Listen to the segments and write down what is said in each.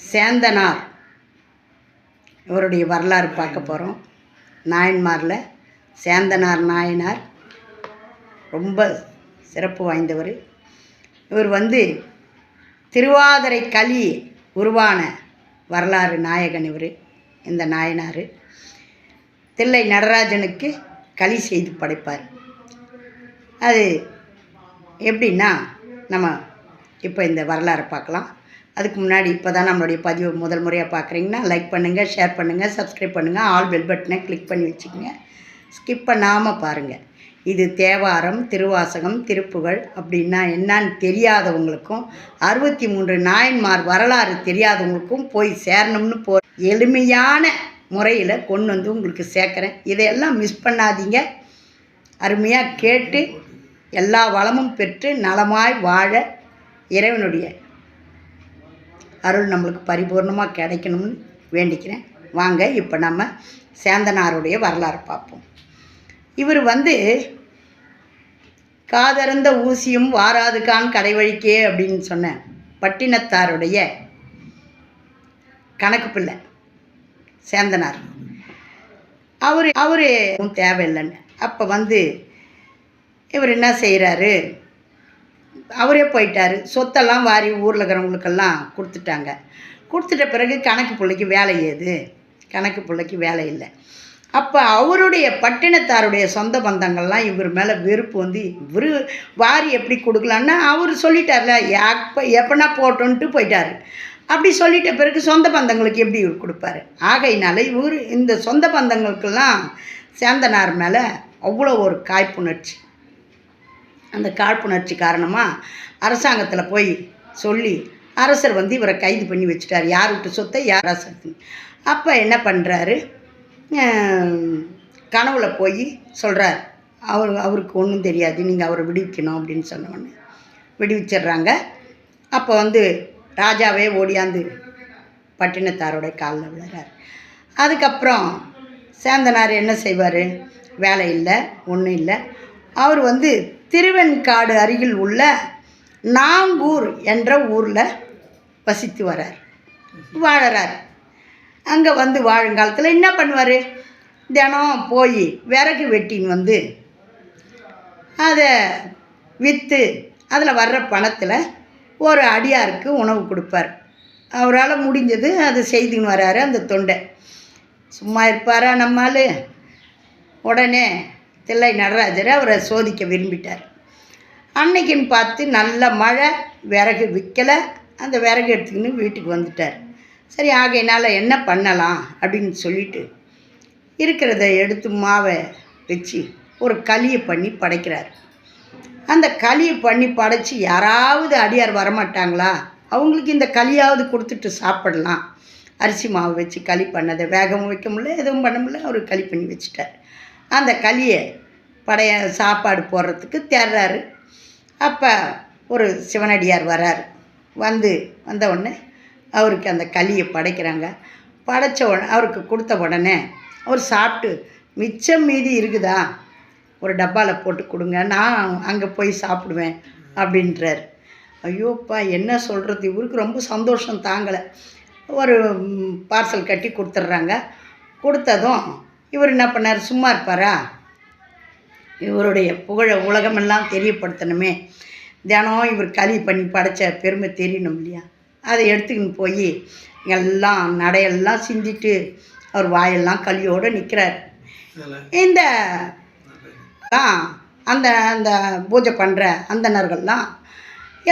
சேந்தனார். இவருடைய வரலாறு பார்க்க போகிறோம் நாயன்மாரில் சேந்தனார் நாயனார் ரொம்ப சிறப்பு வாய்ந்தவர். இவர் வந்து திருவாதிரை களி உருவான வரலாறு நாயகன் இவர் இந்த நாயனார். தில்லை நடராஜனுக்கு களி செய்து படைப்பார். அது எப்படின்னா நம்ம இப்போ இந்த வரலாறு பார்க்கலாம். அதுக்கு முன்னாடி இப்போ தான் நம்மளுடைய பதிவு முதல் முறையாக பார்க்குறீங்கன்னா லைக் பண்ணுங்கள் ஷேர் பண்ணுங்கள் சப்ஸ்கிரைப் பண்ணுங்கள் ஆல் பெல் பட்டனை கிளிக் பண்ணி வச்சுக்கோங்க. ஸ்கிப் பண்ணாமல் பாருங்கள் இது தேவாரம் திருவாசகம் திருப்புகழ் அப்படின்னா என்னன்னு தெரியாதவங்களுக்கும் அறுபத்தி மூன்று நாயன்மார் வரலாறு தெரியாதவங்களுக்கும் போய் சேரணும்னு போ எளிமையான முறையில் கொண்டு வந்து உங்களுக்கு சேர்க்குறேன். இதையெல்லாம் மிஸ் பண்ணாதீங்க. அருமையாக கேட்டு எல்லா வளமும் பெற்று நலமாய் வாழ இறைவனுடைய அருள் நம்மளுக்கு பரிபூர்ணமாக கிடைக்கணும்னு வேண்டிக்கிறேன். வாங்க இப்போ நம்ம சேந்தனாருடைய வரலாறு பார்ப்போம். இவர் வந்து காதறந்த ஊசியும் வாராதுக்கான் கடைவழிக்கே அப்படின்னு சொன்ன பட்டினத்தாருடைய கணக்கு பிள்ளை சேந்தனார். அவர் அவர் தேவையில்லைன்னு. அப்போ வந்து இவர் என்ன செய்கிறாரு அவரே போயிட்டார். சொத்தெல்லாம் வாரி ஊரில் இருக்கிறவங்களுக்கெல்லாம் கொடுத்துட்டாங்க. கொடுத்துட்ட பிறகு கணக்கு பிள்ளைக்கு வேலை ஏது? கணக்கு பிள்ளைக்கு வேலை இல்லை. அப்போ அவருடைய பட்டினத்தாருடைய சொந்த பந்தங்கள்லாம் இவர் மேலே வெறுப்பு வந்து இவர் வாரி எப்படி கொடுக்கலான்னா அவர் சொல்லிட்டார்ல. எப்போ எப்போனா போட்டோன்ட்டு போயிட்டார். அப்படி சொல்லிட்ட பிறகு சொந்த பந்தங்களுக்கு எப்படி இவர் கொடுப்பாரு? ஆகையினால இவர் இந்த சொந்த பந்தங்களுக்கெல்லாம் சேந்தனார் மேலே அவ்வளோ ஒரு காய்ப்புணர்ச்சி. அந்த காழ்ப்புணர்ச்சி காரணமாக அரசாங்கத்தில் போய் சொல்லி அரசர் வந்து இவரை கைது பண்ணி வச்சுட்டார். யார் விட்டு சொத்தை? யார் அரசர் அப்போ என்ன பண்ணுறாரு கனவுல போய் சொல்கிறார் அவர் அவருக்கு ஒன்றும் தெரியாது. நீங்கள் அவரை விடுவிக்கணும் அப்படின்னு சொன்ன உடனே விடுவிச்சிடுறாங்க. அப்போ வந்து ராஜாவே ஓடியாந்து பட்டினத்தாரோட காலில் விழுறார். அதுக்கப்புறம் சேந்தனார் என்ன செய்வார்? வேலை இல்லை ஒன்றும் இல்லை. அவர் வந்து திருவெண்காடு அருகில் உள்ள நாங்கூர் என்ற ஊரில் வசித்து வரார். வாழறார். அங்கே வந்து வாழுங்காலத்தில் என்ன பண்ணுவார்? தினம் போய் விறகு வெட்டின்னு வந்து அதை விற்று அதில் வர்ற பணத்தில் ஒரு அடியாருக்கு உணவு கொடுப்பார். அவரால் முடிஞ்சது அதை செய்துன்னு வராரு அந்த தொண்டை. சும்மா இருப்பாரா நம்மால் உடனே தில்லை நடராஜர் அவரை சோதிக்க விரும்பிட்டார். அன்னைக்குன்னு பார்த்து நல்ல மழை விறகு விற்கலை அந்த விறகு எடுத்துக்கின்னு வீட்டுக்கு வந்துட்டார். சரி ஆகையினால் என்ன பண்ணலாம் அப்படின்னு சொல்லிட்டு இருக்கிறத எடுத்து மாவை வச்சு ஒரு களியை பண்ணி படைக்கிறார். அந்த களியை பண்ணி படைச்சி யாராவது அடியார் வரமாட்டாங்களா? அவங்களுக்கு இந்த களியாவது கொடுத்துட்டு சாப்பிடலாம். அரிசி மாவு வச்சு களி பண்ணதை வேகமும் வைக்க முடியல எதுவும் பண்ண முடியல அவர் களி பண்ணி வச்சுட்டார். அந்த களியை படைய சாப்பாடு போடுறதுக்கு தேடுறாரு அப்போ ஒரு சிவனடியார் வரார். வந்து வந்த உடனே அவருக்கு அந்த களியை படைக்கிறாங்க. படைச்ச உடனே அவருக்கு கொடுத்த உடனே அவர் சாப்பிட்டு மிச்சம் மீதி இருக்குதா? ஒரு டப்பாவில் போட்டு கொடுங்க நான் அங்கே போய் சாப்பிடுவேன் அப்படின்றார். ஐயோப்பா என்ன சொல்கிறது இவருக்கு ரொம்ப சந்தோஷம் தாங்கலை. ஒரு பார்சல் கட்டி கொடுத்துட்றாங்க. கொடுத்ததும் இவர் என்ன பண்ணார்? சும்மா இருப்பாரா? இவருடைய புகழ உலகமெல்லாம் தெரியப்படுத்தணுமே. தினம் இவர் களி பண்ணி படைச்ச பெருமை தெரியணும் இல்லையா? அதை எடுத்துக்கின்னு போய் எல்லாம் நடையெல்லாம் சிந்திட்டு அவர் வாயெல்லாம் களியோடு நிற்கிறார் இந்த அந்த அந்த பூஜை பண்ணுற அந்தனர்கள்லாம்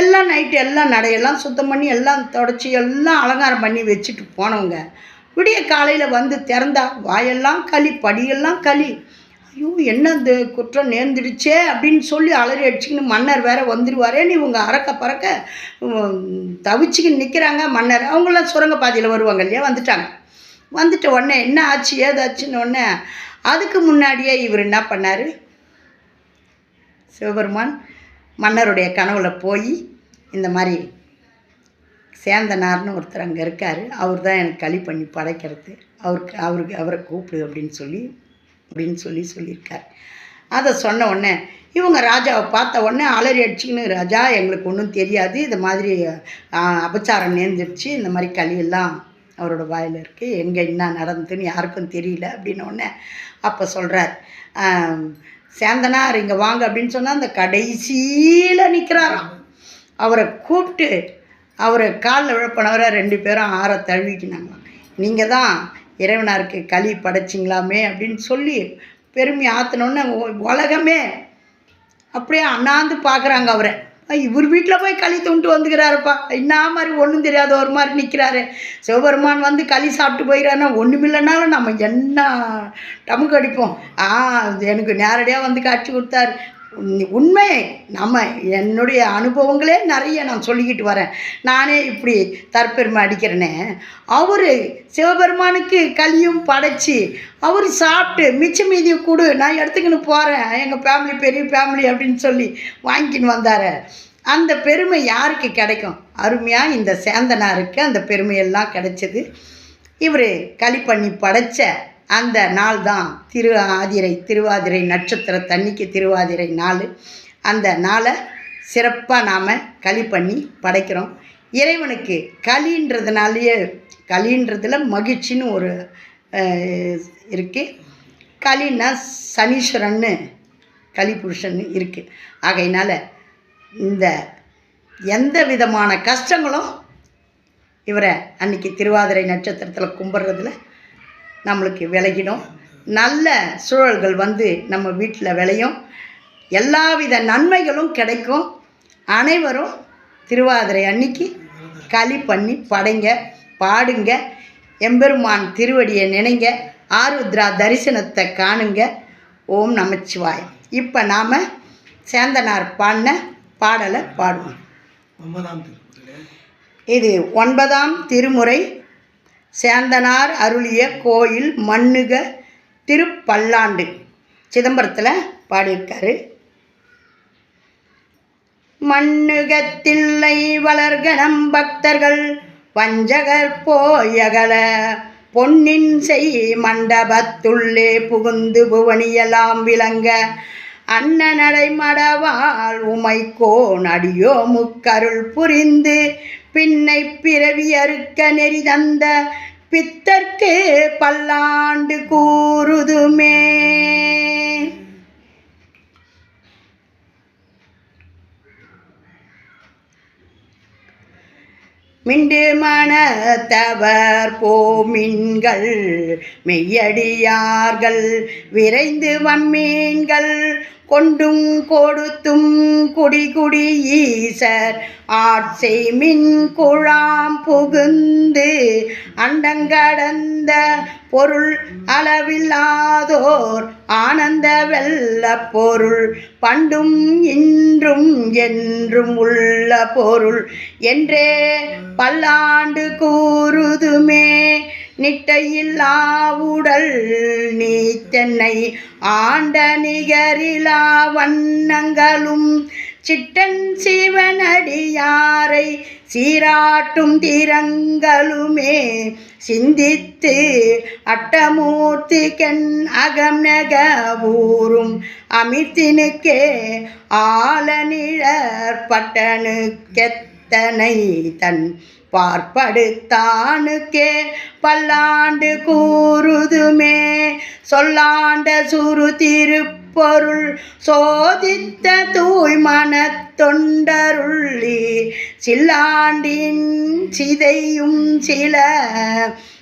எல்லாம் நைட்டு எல்லாம் நடையெல்லாம் சுத்தம் பண்ணி எல்லாம் தொடச்சி எல்லாம் அலங்காரம் பண்ணி வச்சுட்டு போனவங்க. விடிய காலையில் வந்து திறந்தா வாயெல்லாம் களி படியெல்லாம் களி ஐயோ என்ன இந்த குற்றம் நேர்ந்துடுச்சே அப்படின்னு சொல்லி அலறி அடிச்சுக்கின்னு மன்னர் வேற வந்துடுவாரேன்னு இவங்க அறக்க பறக்க தவிச்சுக்கின்னு நிற்கிறாங்க மன்னர். அவங்களாம் சுரங்க பாதையில் வருவாங்க இல்லையா? வந்துட்டாங்க. வந்துட்ட உடனே என்ன ஆச்சு ஏதாச்சுன்னு உடனே அதுக்கு முன்னாடியே இவர் என்ன பண்ணார்? சிவபெருமான் மன்னருடைய கனவுல போய் இந்த மாதிரி சேந்தனார்னு ஒருத்தர் அங்கே இருக்கார். அவர் தான் எனக்கு களி பண்ணி படைக்கிறது. அவருக்கு அவருக்கு அவரை கூப்பிடு அப்படின்னு சொல்லி அப்படின்னு சொல்லி சொல்லியிருக்கார். அதை சொன்ன உடனே இவங்க ராஜாவை பார்த்த உடனே அலறி அடிச்சுக்கின்னு ராஜா எங்களுக்கு ஒன்றும் தெரியாது. இது மாதிரி அபச்சாரம் நேர்ந்துடுச்சு இந்த மாதிரி களியெல்லாம் அவரோட வாயில் இருக்குது எங்கே என்ன நடந்ததுன்னு யாருக்கும் தெரியல. அப்படின்ன உடனே அப்போ சொல்கிறார் சேந்தனார் இங்கே வாங்க. அப்படின்னு சொன்னால் அந்த கடைசியில் நிற்கிறாராம் அவரை கூப்பிட்டு அவரை காலில் விழப்பனவரை ரெண்டு பேரும் ஆற தழுவிக்கினாங்களாம். நீங்கள் தான் இறைவனாருக்கு களி படைச்சிங்களாமே அப்படின்னு சொல்லி பெருமை ஆற்றினோன்னு உலகமே அப்படியே அண்ணாந்து பார்க்குறாங்க அவரை. இவர் வீட்டில் போய் களி தூண்டு வந்துக்கிறாருப்பா. என்ன மாதிரி ஒன்றும் தெரியாத ஒரு மாதிரி நிற்கிறாரு சிவபெருமான் வந்து களி சாப்பிட்டு போயிடறாருன்னா ஒன்றுமில்லைனாலும் நம்ம என்ன டமுக்கு அடிப்போம். ஆ எனக்கு நேரடியாக வந்து காட்சி கொடுத்தாரு. உண்மை நம்ம என்னுடைய அனுபவங்களே நிறைய நான் சொல்லிக்கிட்டு வரேன். நானே இப்படி தற்பெருமை அடிக்கிறேனே. அவர் சிவபெருமானுக்கு களியும் படைச்சி அவர் சாப்பிட்டு மிச்ச மீதியை கொடு நான் எடுத்துக்கின்னு போகிறேன் எங்கள் ஃபேமிலி பெரிய ஃபேமிலி அப்படின்னு சொல்லி வாங்கிக்கின்னு வந்தார். அந்த பெருமை யாருக்கு கிடைக்கும்? அருமையாக இந்த சேந்தனாருக்கு அந்த பெருமையெல்லாம் கிடைச்சது. இவர் களி பண்ணி படைச்ச அந்த நாள் தான் திரு ஆதிரை திருவாதிரை நட்சத்திர தண்ணிக்கு திருவாதிரை நாள். அந்த நாளை சிறப்பாக நாம் களி பண்ணி படைக்கிறோம். இறைவனுக்கு களின்றதுனாலேயே களின்றதுல மகிழ்ச்சின்னு ஒரு இருக்குது களின்னா சனீஸ்வரன்னு கலிபுருஷன் இருக்குது ஆகையினால இந்த எந்த விதமான கஷ்டங்களும் இவரை அன்னைக்கு திருவாதிரை நட்சத்திரத்தில் கும்பிட்றதுல நம்மளுக்கு விலகிடும். நல்ல சூழல்கள் வந்து நம்ம வீட்டில் விளையும். எல்லாவித நன்மைகளும் கிடைக்கும். அனைவரும் திருவாதிரை அன்னைக்கு களி பண்ணி படைங்க பாடுங்க. எம்பெருமான் திருவடியை நினைங்க. ஆருத்ரா தரிசனத்தை காணுங்க. ஓம் நமச்சிவாயம் இப்போ நாம் சேந்தனார் பாடின பாடலை பாடுவோம். இது ஒன்பதாம் திருமுறை. சேந்தனார் அருளிய கோயில் மண்ணுக திருப்பல்லாண்டு. சிதம்பரத்தில் பாடியிருக்காரு. மண்ணுகத்தில்லை வளர்கணம் பக்தர்கள் வஞ்சகர் போயகல. பொன்னின் செய் மண்டபத்துள்ளே புகுந்து புவனியெல்லாம் விளங்க அண்ணனடை மடவாள் உமைக்கோன் அடியோ முக்கருள் புரிந்து பின்னை பிறவி அறுக்க நெறி தந்த பித்தர்க்கு பல்லாண்டு கூறுதுமே. மிண்டு மனத்தவர் போமின்கள் மெய்யடியார்கள் விரைந்து வம்மீன்கள் கொண்டும் கொடுத்தும் குடி ஈசர் ஆட்சை மின் குழாம் புகுந்து அண்டங்கடந்த பொருள் அளவில்லாதோர் ஆனந்த வெல்ல பொருள். பண்டும் இன்றும் என்றும் உள்ள பொருள். என்றே பல்லாண்டு கூறுதுமே நிட்டையில்லாவுடல் நீ தென்னை ஆண்ட நிகரிலா வண்ணங்களும் சிட்டன் சிவனடியாரை சீராட்டும் திறங்களுமே சிந்தித்து அட்டமூர்த்தி கண் அகம் நகவூரும் ஊரும் அமிர்த்தினுக்கே ஆலநிழற் பட்டனுக்கெத்தனை தன் பார்ப்படுத்தானுக்கே பல்லாண்டு கூறுதுமே சொல்லாண்ட சுரு பொருள் சோதித்த தூய்மன தொண்டருள்ளி சில்லாண்டின் சிதையும் சில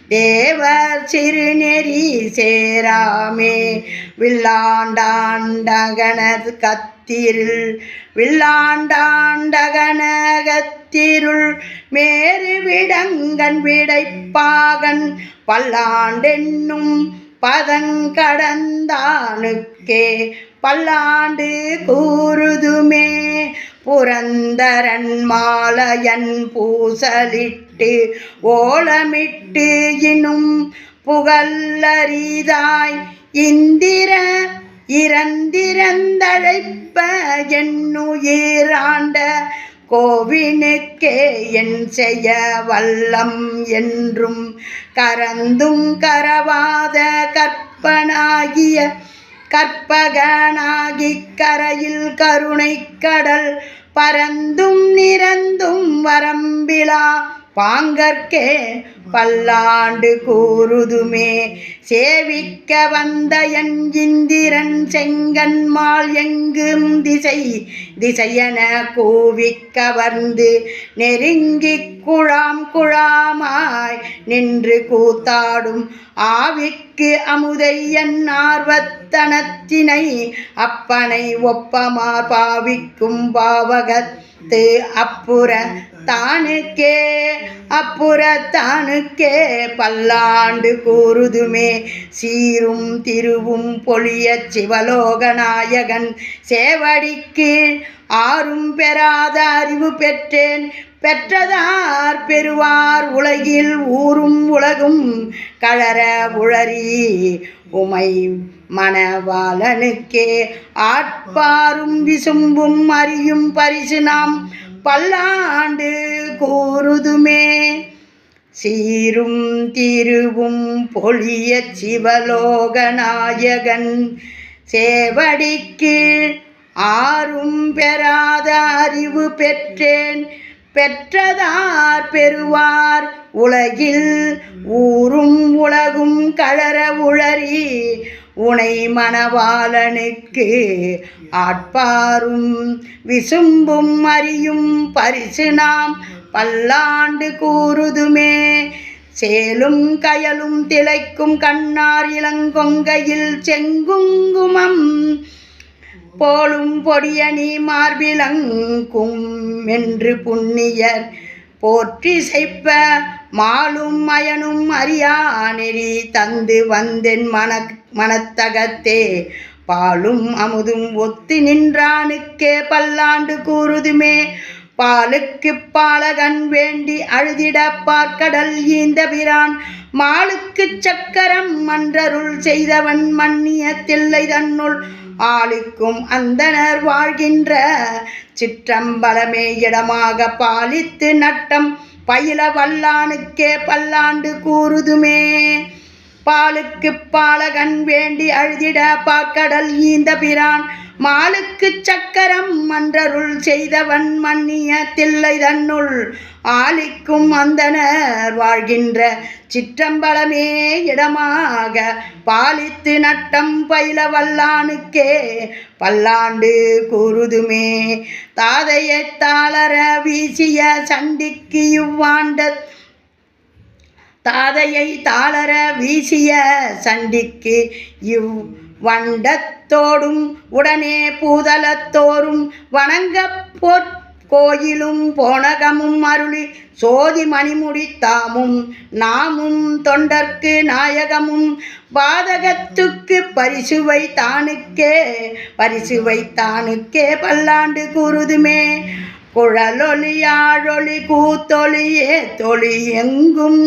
தேவர் சிறுநெறி சேராமே. வில்லாண்டாண்டகனது கத்திருள் வில்லாண்டாண்டகனகத்திருள் மேறு விடங்கன் விடைப்பாகன் பல்லாண்டென்னும் பதங்கடந்தானுக்கே பல்லாண்டு கூறுதுமே. புரந்தரன் மாலையன் பூசலிட்டு ஓலமிட்டு இனும் புகழறிதாய் இந்திர இறந்திரந்தழைப்ப என்னுயிராண்ட கோவினுக்கே என் செய்ய வல்லம் என்றும் கரந்தும் கரவாத கற்பனாகிய கற்பகனாகி கரையில் கருணை கடல் பரந்தும் நிறந்தும் வரம்பிலா பாங்கற்கே பல்லாண்டு கூறுதுமே. சேவிக்க வந்த என் இந்திரன் செங்கன்மால் எங்கும் திசை திசையென கூவிக்க வந்து நெருங்கி குழாம் குழாமாய் நின்று கூத்தாடும் ஆவிக்கு அமுதை என் ஆர்வத்தனத்தினை அப்பனை ஒப்பமார் பாவிக்கும் பாவகத்து அப்புற தானுக்கே அப்புறத்தானுக்கே பல்லாண்டு கூறுதுமே. சீரும் திருவும் பொழிய சிவலோகநாயகன் சேவடிக்கு ஆறும் பெறாத அறிவு பெற்றேன். பெற்றதார் பெறுவார் உலகில் ஊரும் உலகும் கழற உழறி உமை மணவாளனுக்கே ஆட்பாரும் விசும்பும் அறியும் பரிசு நாம். பல்லாண்டு கூறுதுமே சீரும் திருவும் பொழிய சிவலோகநாயகன் சேவடிக்கு ஆறும் பெறாத அறிவு பெற்றேன். பெற்றதார் பெறுவார் உலகில் ஊரும் உலகும் கழற உளறி உனை மணவாளனுக்கு ஆட்பாரும் விசும்பும் அறியும் பரிசு நாம் பல்லாண்டு கூறுதுமே. சேலும் கயலும் திளைக்கும் கண்ணார் இளங்கொங்கையில் செங்குங்குமம் போலும் பொடியணி மார்பிலங்கும் என்று புண்ணியர் போற்றி செய்ப்ப மாலும் மயனும் அறியா நெறி தந்து வந்தென் மனக்கு மனத்தகத்தே. பாலும் அமுதும் ஒத்து நின்றானுக்கே பல்லாண்டு கூறுதுமே. பாலுக்கு பாலகன் வேண்டி அழுதிட பார்க்கடல் ஈந்த பிரான். மாலுக்கு சக்கரம் மன்றருள் செய்தவன் மன்னிய தில்லை தன்னுள். ஆளுக்கும் அந்தனர் வாழ்கின்ற சிற்றம்பலமே இடமாக பாலித்து நட்டம். பயில வல்லானுக்கே பல்லாண்டு கூறுதுமே. பாலுக்கு பாலகன் வேண்டி அழுதிட பாக்கடல் ஈந்த பிரான். மாலுக்கு சக்கரம் மன்றருள் செய்தவன் மன்னிய தில்லை தன்னுள். ஆலிக்கும் அந்தனர் வாழ்கின்ற சிற்றம்பலமே இடமாக. பாலித்து நட்டம் பயில வல்லானுக்கே பல்லாண்டு கூறுதுமே. தாதையத்தாளர வீசிய சண்டிக்கு இவ்வாண்ட தாதையை தாளர வீசிய சண்டிக்கு இவ் வண்டத்தோடும் உடனே பூதலத்தோறும் வணங்க போற் கோயிலும் போனகமும் அருளி சோதி மணிமுடி தாமும் நாமும் தொண்டர்க்கு நாயகமும் பாதகத்துக்கு பரிசுவை தானுக்கே பரிசுவை தானுக்கே பல்லாண்டு கூறுதுமே. குழலொலியாழொலி கூத்தொலியே தொழி எங்கும்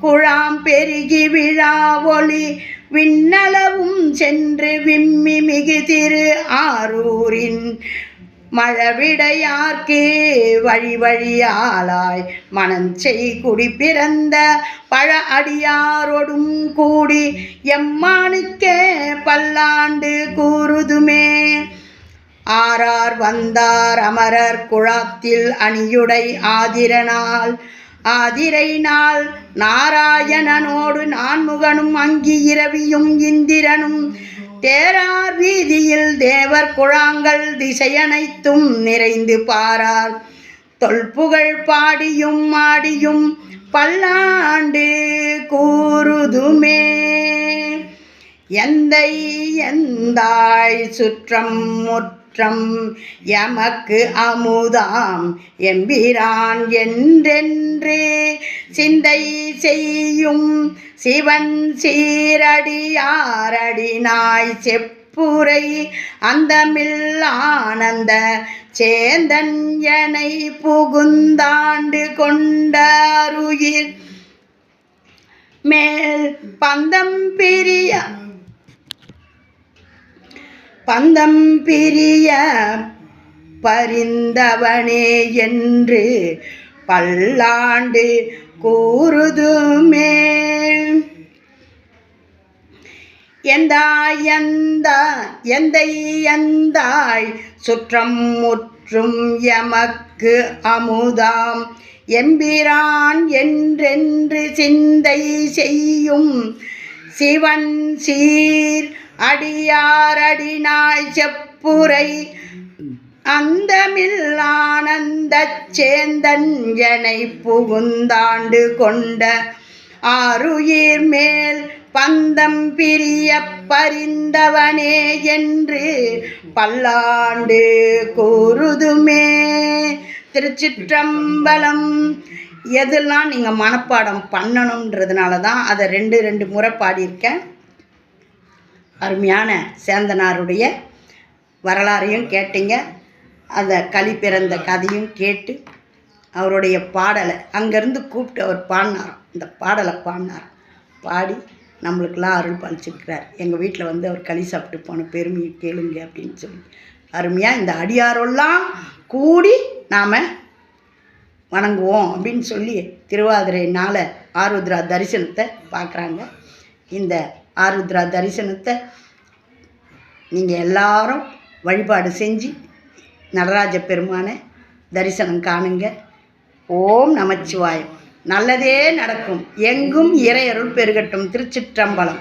குழாம் பெருகி விழா ஒளி விண்ணளவும் சென்று விம்மி மிகு திரு ஆரூரின் மழவிடையார்க்கே வழி வழியாளாய் மணஞ்செய் குடி பிறந்த பழ அடியாரோடும் கூடி எம்மானுக்கே பல்லாண்டு கூறுதுமே. ஆரார் வந்தார் அமரர் குழாத்தில் அணியுடை ஆதிரனால் ஆதிரை நாள். நாராயணனோடு நான்முகனும் அங்கி இரவியும் இந்திரனும். தேரார் வீதியில் தேவர் குழாங்கள் திசையனைத்தும் நிறைந்து பாரார். தொல்புகழ் பாடியும் மாடியும் பல்லாண்டு கூறுதுமே. எந்தை எந்தாய் சுற்றம் குற்றம் எமக்கு அமுதாம் எம்பிரான் என்றென்று. சிந்தை செய்யும் சிவன் சீரடியாரடி நாய் செப்புரை அந்தமில் ஆனந்த சேந்தன் எனை புகுந்தாண்டு கொண்டாருயிர். மேல் பந்தம் பிரியா பந்தம் பிரிய பரிந்தவனே என்று பல்லாண்டு கூறுதுமே. எந்தாய் எந்த எந்தை எந்தாய் சுற்றம் முற்றும் எமக்கு அமுதாம். எம்பிரான் என்றென்று சிந்தை செய்யும் சிவன் சீர் அடியாரடினாய் செப்புரை. அந்தமில் ஆனந்தச் சேந்தன் எனை புகுந்தாண்டு கொண்ட ஆருயிர் மேல் பந்தம் பிரிய பரிந்தவனே என்று பல்லாண்டு கூறுதுமே. திருச்சிற்றம்பலம் எதெல்லாம் நீங்கள் மனப்பாடம் பண்ணணுன்றதுனால தான் அதை ரெண்டு ரெண்டு முறை பாடியிருக்கேன். அருமையான சேந்தனாருடைய வரலாறையும் கேட்டீங்க. அந்த களி பிறந்த கதையும் கேட்டு அவருடைய பாடலை அங்கேருந்து கூப்பிட்டு அவர் பாடினார். இந்த பாடலை பாடினார். பாடி நம்மளுக்கெல்லாம் அருள் பழிச்சிருக்கிறார் எங்கள் வீட்டில் வந்து அவர் களி சாப்பிட்டு போன பெருமையை கேளுங்க அப்படின்னு சொல்லி. அருமையாக இந்த அடியாரெல்லாம் கூடி நாம் வணங்குவோம் அப்படின்னு சொல்லி திருவாதிரை நாள ஆருத்ரா தரிசனத்தை பார்க்குறாங்க. இந்த ஆருத்ரா தரிசனத்தை நீங்கள் எல்லாரும் வழிபாடு செஞ்சு நடராஜ பெருமானை தரிசனம் காணுங்க. ஓம் நமச்சிவாயம். நல்லதே நடக்கும். எங்கும் இறையருள் பெருகட்டும். திருச்சிற்றம்பலம்.